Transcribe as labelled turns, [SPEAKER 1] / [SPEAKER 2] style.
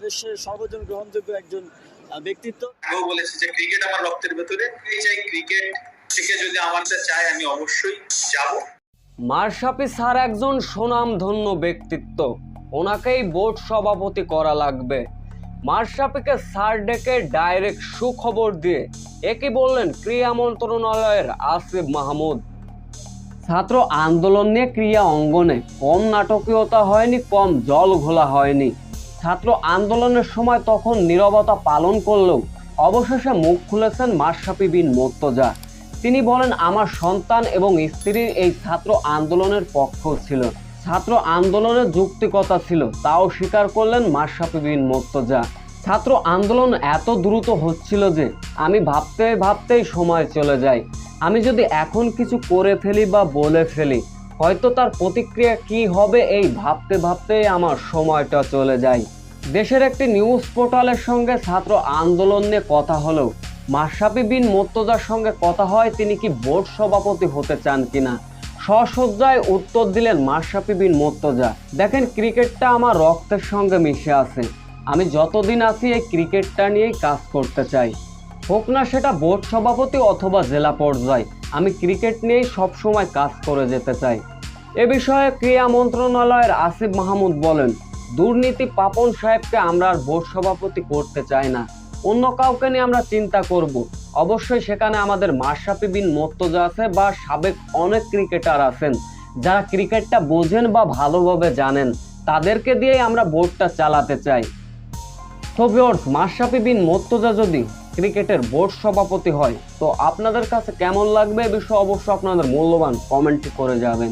[SPEAKER 1] বাংলাদেশের সর্বজন গ্রহণযোগ্য একজন ব্যক্তিত্ব।
[SPEAKER 2] আগেও বলেছি যে ক্রিকেট আমার রক্তের ভেতরে। এই চাই ক্রিকেট থেকে যদি আমারটা চায় আমি অবশ্যই যাব।
[SPEAKER 3] স্যার একজন সুনামধন্য ব্যক্তিত্ব। ওনাকেই বোর্ড সভাপতি করা লাগবে। মারসাপিকে স্যার ডেকে ডাইরেক্ট সুখবর দিয়ে। একই বললেন ক্রীড়া মন্ত্রণালয়ের আসিফ মাহমুদ। ছাত্র আন্দোলন নিয়ে ক্রিয়া অঙ্গনে কম নাটকীয়তা হয়নি কম জল ঘোলা হয়নি। ছাত্র আন্দোলনের সময় তখন নীরবতা পালন করলেও অবশেষে মুখ খুলেছেন মাশরাফি বিন মোর্তজা। তিনি বলেন, আমার সন্তান এবং স্ত্রীর এই ছাত্র আন্দোলনের পক্ষ ছিল। ছাত্র আন্দোলনের যুক্তিকতা ছিল, তাও স্বীকার করলেন মাশরাফি বিন মোর্তজা। ছাত্র আন্দোলন এত দ্রুত হচ্ছিল যে আমি ভাবতে ভাবতেই সময় চলে যায়। আমি যদি এখন কিছু করে ফেলি বা বলে ফেলি হয়তো তার প্রতিক্রিয়া কি হবে এই ভাবতে ভাবতেই আমার সময়টা চলে যায়। দেশের একটি নিউজ পোর্টালের সঙ্গে ছাত্র আন্দোলন নিয়ে কথা হলেও, মাশরাফি বিন মোর্তজার সঙ্গে কথা হয় তিনি কি বোর্ড সভাপতি হতে চান কিনা? সসজ্জায় উত্তর দিলেন মাশরাফি বিন মোর্তজা। দেখেন, ক্রিকেটটা আমার রক্তের সঙ্গে মিশে আছে। আমি যতদিন আছি এই ক্রিকেটটা নিয়েই কাজ করতে চাই। হোক না সেটা বোর্ড সভাপতি অথবা জেলা পর্যায়ে। আমি ক্রিকেট নিয়েই সবসময় কাজ করে যেতে চাই। এ বিষয়ে ক্রীড়া মন্ত্রণালয়ের আসিফ মাহমুদ বলেন, দুর্নীতি পাপন সাহেবকে আমরা আর বোর্ড সভাপতি করতে চাই না। অন্য কাউকে নিয়ে আমরা চিন্তা করব। অবশ্যই সেখানে আমাদের মাশরাফি বিন মোর্তজা আছে বা সাবেক অনেক ক্রিকেটার আছেন। যারা ক্রিকেটটা বোঝেন বা ভালোভাবে জানেন, তাদেরকে দিয়েই আমরা বোর্ডটা চালাতে চাই। ভিউয়ার্স মাশরাফি বিন মোর্তজা যদি ক্রিকেটের বোর্ড সভাপতি হয়, তো আপনাদের কাছে কেমন লাগবে এ বিষয়ে অবশ্যই আপনাদের মূল্যবান কমেন্ট করে যাবেন।